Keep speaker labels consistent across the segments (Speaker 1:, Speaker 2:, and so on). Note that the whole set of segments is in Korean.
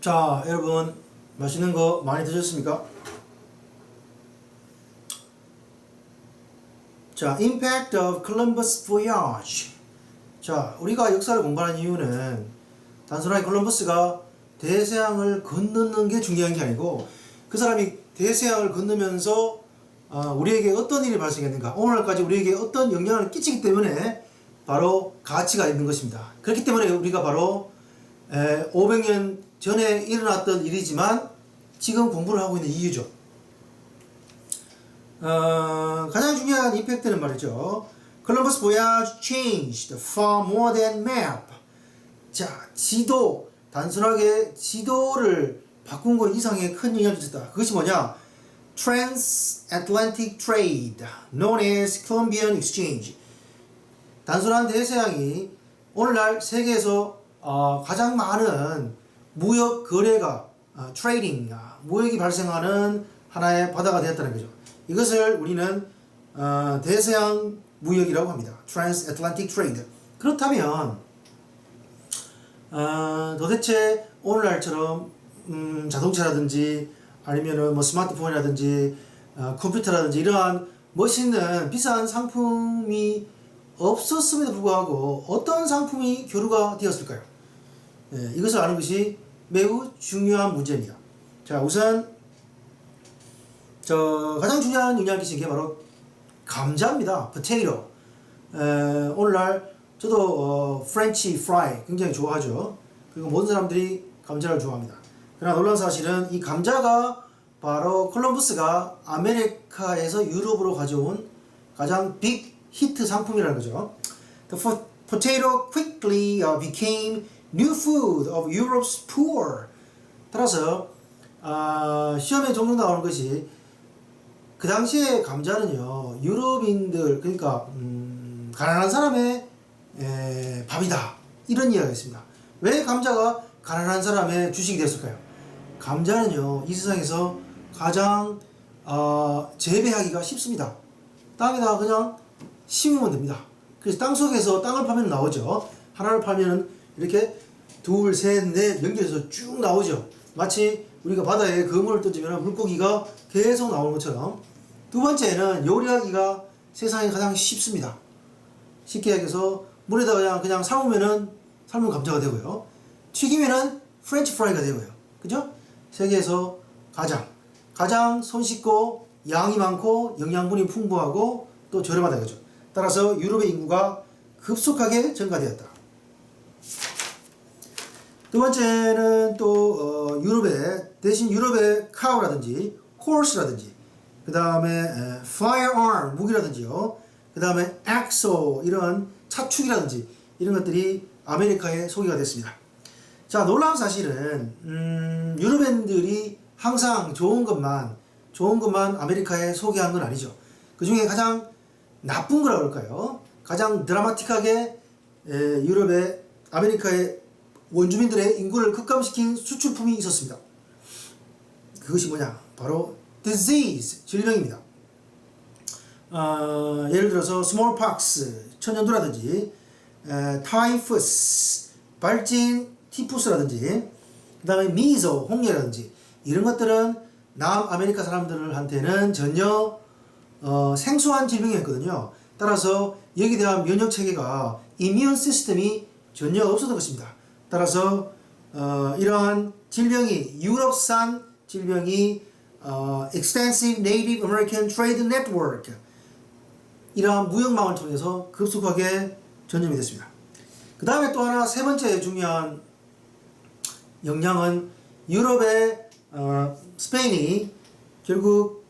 Speaker 1: 자, 여러분 맛있는 거 많이 드셨습니까? 자, Impact of Columbus Voyage. 자, 우리가 역사를 공부하는 이유는 단순하게 콜럼버스가 대서양을 건너는 게 중요한 게 아니고 그 사람이 대서양을 건너면서 어, 우리에게 어떤 일이 발생했는가 오늘날까지 우리에게 어떤 영향을 끼치기 때문에 바로 가치가 있는 것입니다. 그렇기 때문에 우리가 바로 에, 500년 전에 일어났던 일이지만 지금 공부를 하고 있는 이유죠. 어, 가장 중요한 임팩트는 말이죠. Columbus voyage changed far more than map. 자, 지도 단순하게 지도를 바꾼 것 이상의 큰 영향을 미쳤다. 그것이 뭐냐? Transatlantic Trade, known as Columbian Exchange. 단순한 대서양이 오늘날 세계에서 어, 가장 많은 무역 거래가 어, 트레이딩, 아, 무역이 발생하는 하나의 바다가 되었다는 거죠. 이것을 우리는 어, 대서양 무역이라고 합니다. Transatlantic Trade. 그렇다면 어, 도대체 오늘날처럼 음, 자동차라든지 아니면은 뭐 스마트폰이라든지 어, 컴퓨터라든지 이러한 멋있는 비싼 상품이 없었음에도 불구하고 어떤 상품이 교류가 되었을까요? 예, 이것을 아는 것이 매우 중요한 문제입니다. 자, 우선 저 가장 중요한 영향을 끼치는 게 바로 감자입니다. potato. 에, 오늘날 저도 어, 프렌치 프라이 굉장히 좋아하죠. 그리고 모든 사람들이 감자를 좋아합니다. 그러나 놀라운 사실은 이 감자가 바로 콜럼부스가 아메리카에서 유럽으로 가져온 가장 빅 히트 상품이라는 거죠. The potato quickly uh, became new food of Europe's poor. 따라서 아, 시험에 종종 나오는 것이 그 당시에 감자는요 유럽인들 그러니까 음, 가난한 사람의 에, 밥이다 이런 이야기가 있습니다. 왜 감자가 가난한 사람의 주식이 됐을까요? 감자는요 이 세상에서 가장 어, 재배하기가 쉽습니다. 땅에다가 그냥 심으면 됩니다. 그래서 땅 속에서 땅을 파면 나오죠. 하나를 파면 이렇게 둘, 셋, 넷 연결해서 쭉 나오죠. 마치 우리가 바다에 그물을 던지면 물고기가 계속 나오는 것처럼 두 번째는 요리하기가 세상에 가장 쉽습니다. 쉽게 얘기해서 물에다가 그냥, 그냥 삶으면은 삶은 감자가 되고요. 튀기면은 프렌치 프라이가 되고요. 그죠? 세계에서 가장 가장 손쉽고 양이 많고 영양분이 풍부하고 또 저렴하다 그죠. 따라서 유럽의 인구가 급속하게 증가되었다. 두 번째는 또 어, 유럽의 대신 유럽의 카우라든지 horse라든지 그 다음에 firearm 무기라든지요. 그 다음에 axle 이런 차축이라든지 이런 것들이 아메리카에 소개가 됐습니다. 자 놀라운 사실은 음, 유럽인들이 항상 좋은 것만 좋은 것만 아메리카에 소개한 건 아니죠. 그 중에 가장 나쁜 거라고 할까요? 가장 드라마틱하게 에, 유럽의 아메리카의 원주민들의 인구를 급감시킨 수출품이 있었습니다. 그것이 뭐냐? 바로 disease, 질병입니다. 어, 예를 들어서 smallpox, 천연두라든지 에, typhus, 발진 티푸스라든지 그 다음에 미zo, 홍해라든지 이런 것들은 남아메리카 사람들한테는 전혀 어, 생소한 질병이었거든요. 따라서 여기에 대한 면역 체계가 이뮤 시스템이 전혀 없었던 것입니다. 따라서 어, 이러한 질병이 유럽산 질병이 어, Extensive Native American Trade Network 이러한 무역망을 통해서 급속하게 전염이 됐습니다. 그 다음에 또 하나 세 번째 중요한 영향은 유럽의 어, 스페인이 결국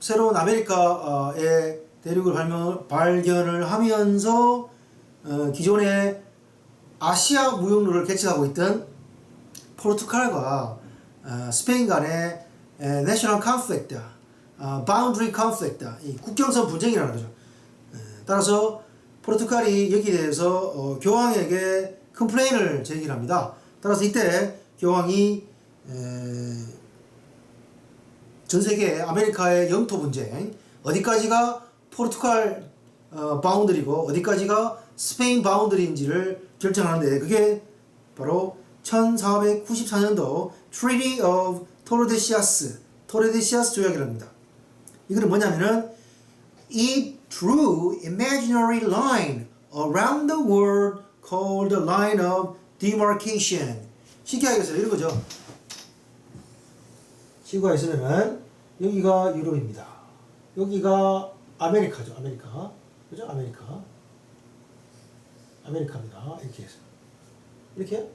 Speaker 1: 새로운 아메리카의 대륙을 발견- 발견을 하면서 어, 기존의 아시아 무역로를 개척하고 있던 포르투갈과 어, 스페인 간의 에, 내셔널 컨플릭트, 어, 바운드리 컨플릭트, 이 국경선 분쟁이라는 거죠. 에, 따라서 포르투갈이 여기에 대해서 어, 교황에게 컴플레인을 제기합니다. 따라서 이때 교황이 에, 전 세계 아메리카의 영토 분쟁 어디까지가 포르투갈 어, 바운드리고 어디까지가 스페인 바운드리인지를 결정하는데 그게 바로 1494년도 Treaty of Tordesillas, 토레데시아스 조약이랍니다. 이거는 뭐냐면은 It drew imaginary line around the world called the line of demarcation. 하겠어요. 이런 거죠. 지구가 있으면은 여기가 유럽입니다. 여기가 아메리카죠. 아메리카. 그죠? 아메리카. 아메리카입니다. 이렇게 해서. 이렇게요?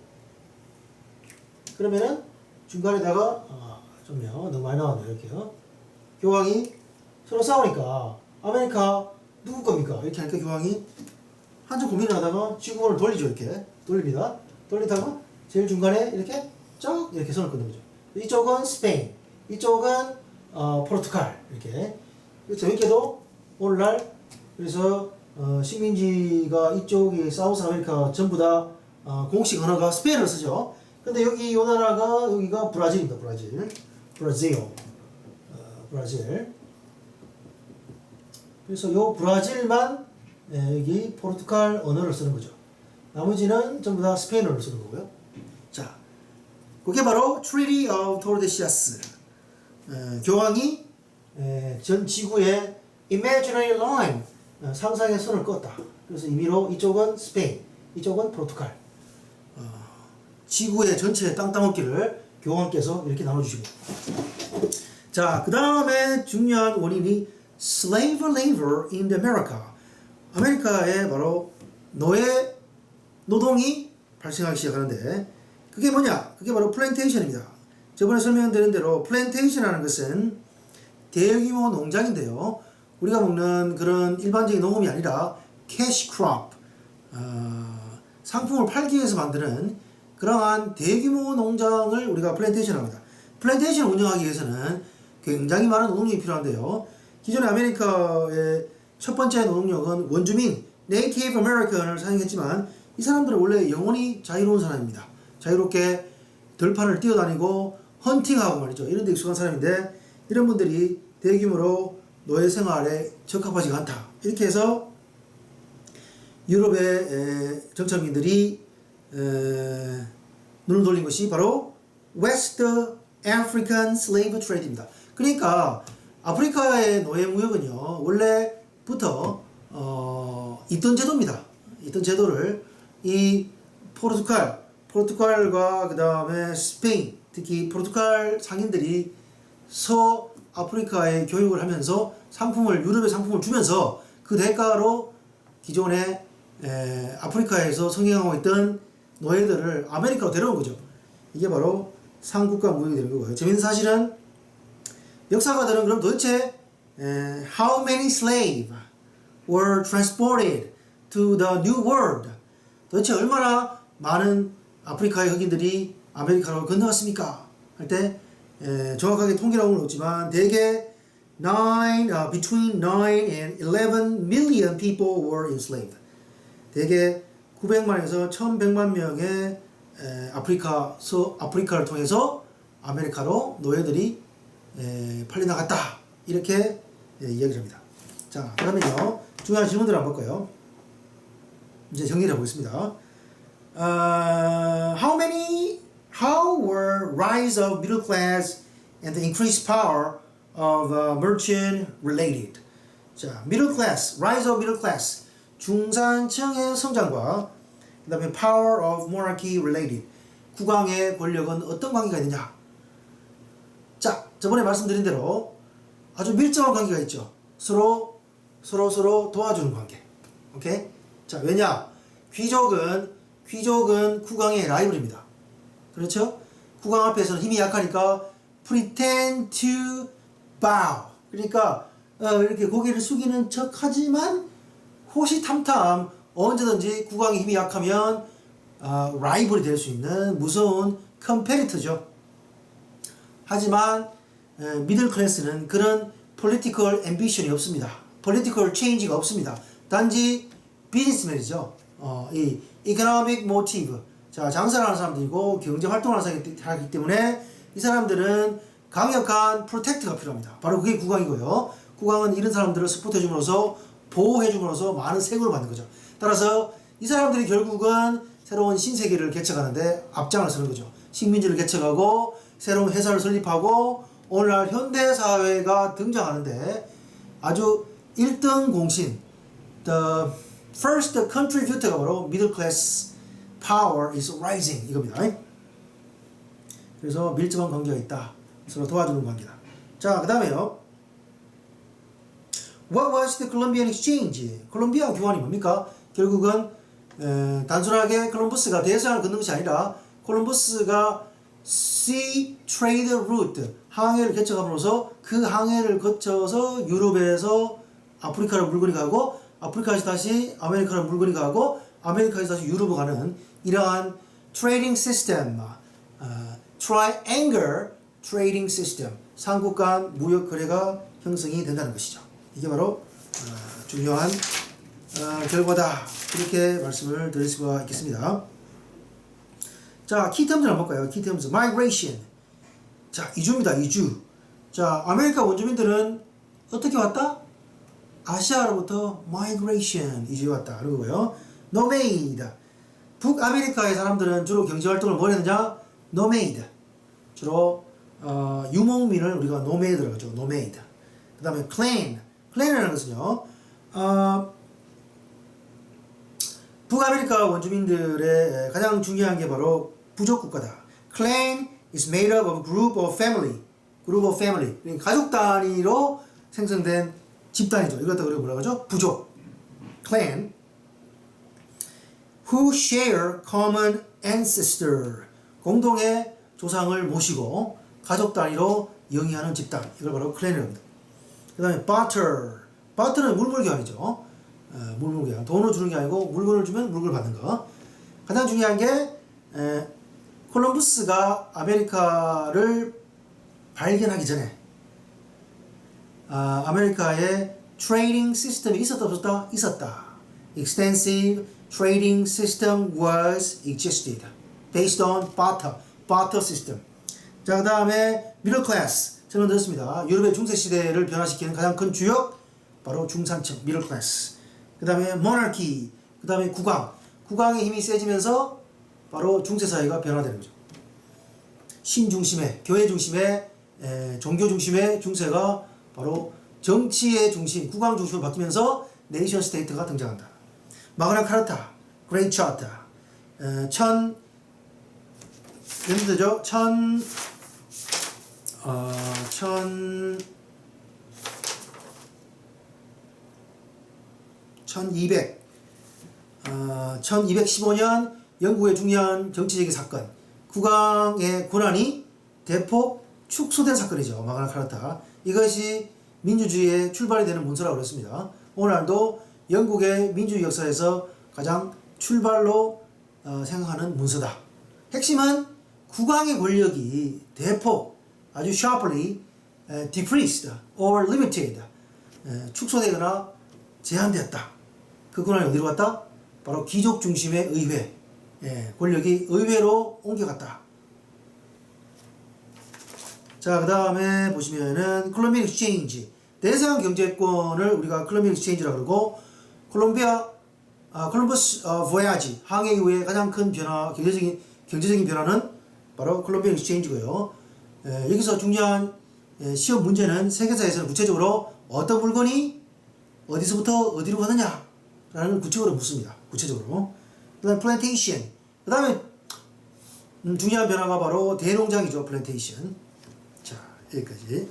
Speaker 1: 그러면은 중간에다가 아, 좀요. 너무 많이 나왔네요. 이렇게요. 교황이 서로 싸우니까 아메리카 누구 겁니까? 이렇게 하니까 교황이 한참 고민을 하다가 지구본을 돌리죠. 이렇게 돌립니다. 돌리다가 제일 중간에 이렇게 쫙 이렇게 선을 끊는 거죠. 이쪽은 스페인, 이쪽은 어, 포르투갈 이렇게. 재밌게도 오늘날 그래서 어, 식민지가 이쪽이 사우스 아메리카 전부 다 어, 공식 언어가 스페인어를 쓰죠. 근데 여기 이 나라가 여기가 브라질입니다. 브라질, 브라질, 어, 브라질. 그래서 요 브라질만 예, 여기 포르투갈 언어를 쓰는 거죠. 나머지는 전부 다 스페인어를 쓰는 거고요. 자, 그게 바로 Treaty of Tordesillas. 에, 교황이 에, 전 지구에 imaginary line 어, 상상의 선을 그었다. 그래서 임의로 이쪽은 스페인, 이쪽은 포르투갈. 어, 지구의 전체 땅 따먹기를 교황께서 이렇게 나눠주시고. 자, 그 다음에 중요한 원인이 slave labor in America. 아메리카에 바로 노예 노동이 발생하기 시작하는데 그게 뭐냐? 그게 바로 플랜테이션입니다. 저번에 설명드린 대로 플랜테이션이라는 것은 대규모 농장인데요. 우리가 먹는 그런 일반적인 농업이 아니라 캐시 크롭, 어, 상품을 팔기 위해서 만드는 그러한 대규모 농장을 우리가 플랜테이션 합니다. 플랜테이션 운영하기 위해서는 굉장히 많은 노동력이 필요한데요. 기존의 아메리카의 첫 번째 노동력은 원주민, 네이티브 아메리칸을 사용했지만 이 사람들은 원래 영원히 자유로운 사람입니다. 자유롭게 들판을 뛰어다니고 헌팅하고 말이죠. 이런 데 익숙한 사람인데 이런 분들이 대규모로 노예 생활에 적합하지가 않다. 이렇게 해서 유럽의 에, 정착민들이 에, 눈을 돌린 것이 바로 West African Slave Trade입니다. 그러니까 아프리카의 노예 무역은요 원래부터 어, 있던 제도입니다. 있던 제도를 이 포르투갈, 포르투갈과 그 다음에 스페인, 특히 포르투갈 상인들이 서 아프리카에 교육을 하면서 상품을 유럽의 상품을 주면서 그 대가로 기존에 에, 아프리카에서 성행하고 있던 노예들을 아메리카로 데려온 거죠. 이게 바로 상국가 무역이 되는 거고요. 재밌는 사실은 역사가들은 그럼 도대체 에, how many slave were transported to the new world? 도대체 얼마나 많은 아프리카의 흑인들이 아메리카로 건너갔습니까? 할 때 정확하게 통계라고는 없지만 대개 9, uh, between 9 and 11 million people were enslaved. 대개 900만에서 1100만 명의 에, 아프리카 서 아프리카를 통해서 아메리카로 노예들이 에, 팔려 나갔다 이렇게 예, 이야기를 합니다. 자 그러면요 중요한 질문들 한번 볼까요? 이제 정리를 해보겠습니다. Uh, how many, how were rise of middle class and the increased power of uh, merchant related? 자, middle class, rise of middle class, 중산층의 성장과 그 다음에 power of monarchy related, 국왕의 권력은 어떤 관계가 있느냐? 자, 저번에 말씀드린 대로 아주 밀접한 관계가 있죠. 서로 서로 서로 도와주는 관계. 오케이? 자, 왜냐? 귀족은 귀족은 국왕의 라이벌입니다. 그렇죠? 국왕 앞에서는 힘이 약하니까 pretend to bow. 그러니까 어, 이렇게 고개를 숙이는 척 하지만 호시탐탐 언제든지 국왕의 힘이 약하면 어, 라이벌이 될 수 있는 무서운 컴페리터죠. 하지만 에, 미들 클래스는 그런 political ambition이 없습니다. political change가 없습니다. 단지 비즈니스맨이죠. 어, 이 economic motive. 자, 장사를 하는 사람들이고 경제 활동을 하는 사람이기 때문에 이 사람들은 강력한 프로텍트가 필요합니다. 바로 그게 국왕이고요. 국왕은 이런 사람들을 스포트 해줌으로써 보호해 줌으로써 많은 세금을 받는 거죠. 따라서 이 사람들이 결국은 새로운 신세계를 개척하는데 앞장을 서는 거죠. 식민지를 개척하고 새로운 회사를 설립하고 오늘날 현대 사회가 등장하는데 아주 1등 공신 the first contributor가 바로 middle class power is rising 이겁니다. 그래서 밀접한 관계가 있다. 서로 도와주는 관계다. 자, 그 다음에요. What was the Columbian Exchange? 콜롬비아 교환이 뭡니까? 결국은 에, 단순하게 콜럼버스가 대서양을 걷는 것이 아니라 콜럼버스가 sea trade route 항해를 개척함으로써 그 항해를 거쳐서 유럽에서 아프리카로 물건이 가고 아프리카에서 다시 아메리카로 물건이 가고 아메리카에서 다시 유럽으로 가는 이러한 트레이딩 시스템 어, triangle system 삼국 간 무역 거래가 형성이 된다는 것이죠. 이게 바로 어, 중요한 어, 결과다. 이렇게 말씀을 드릴 수가 있겠습니다. 자, 키텀즈를 한번 볼까요? 키텀즈. migration. 자, 이주입니다. 이주. 자, 아메리카 원주민들은 어떻게 왔다? 아시아로부터 migration 이주해 왔다. 그러고요. nomade. 북아메리카의 사람들은 주로 경제활동을 뭘 했느냐? nomade. 주로 어, 유목민을 우리가 노메이드라고 하죠. 노메이드. 그 다음에 clan. clan이라는 것은요. 어, 북아메리카 원주민들의 가장 중요한 게 바로 부족 국가다. clan is made up of a group of family. group of family. 그러니까 가족 단위로 생성된 집단이죠. 이것도 우리가 뭐라고 하죠? 부족. clan. Who share common ancestor. 공동의 조상을 모시고 가족 단위로 영위하는 집단. 이걸 바로 클랜이라고 합니다. 그 다음에 barter. barter는 물물교환이죠. 어, 물물교환. 돈을 주는 게 아니고 물건을 주면 물건을 받는 거. 가장 중요한 게 에, 콜럼부스가 아메리카를 발견하기 전에 아, 아메리카에 트레이딩 시스템이 있었다 없었다? 있었다. Extensive trading system was existed based on barter, barter system. 자, 그 다음에 middle class. 들었습니다. 유럽의 중세 시대를 변화시키는 가장 큰 주역 바로 중산층, middle class. 그 다음에 monarchy. 그 다음에 국왕. 국왕의 힘이 세지면서 바로 중세 사회가 변화되는 거죠. 신 중심의 교회 중심의 에, 종교 중심의 중세가 바로 정치의 중심, 국왕 중심으로 바뀌면서 네이션 스테이트가 등장한다. 마그나 카르타, 그레이 에, 천 연도죠? 천 어, 천 1200 어, 1215년 영국의 중요한 정치적인 사건 국왕의 권한이 대폭 축소된 사건이죠. 마그나 카르타. 이것이 민주주의의 출발이 되는 문서라고 그랬습니다. 오늘날도 영국의 민주주의 역사에서 가장 출발로 어, 생각하는 문서다. 핵심은 국왕의 권력이 대폭 아주 sharply 에, decreased or limited 에, 축소되거나 제한되었다. 그 권한이 어디로 갔다? 바로 귀족 중심의 의회 예, 권력이 의회로 옮겨갔다. 자, 그 다음에 보시면은 콜롬비아 익스체인지 대서양 경제권을 우리가 콜롬비아 익스체인지라고 그러고 콜롬비아 아, 콜럼버스 어, 보야지 항해 이후에 가장 큰 변화 경제적인 경제적인 변화는 바로 콜롬비아 익스체인지고요. 예, 여기서 중요한 예, 시험 문제는 세계사에서는 구체적으로 어떤 물건이 어디서부터 어디로 가느냐라는 걸 구체적으로 묻습니다. 구체적으로. 그다음 플랜테이션. 그다음에 음, 중요한 변화가 바로 대농장이죠. 플랜테이션. 자, 여기까지.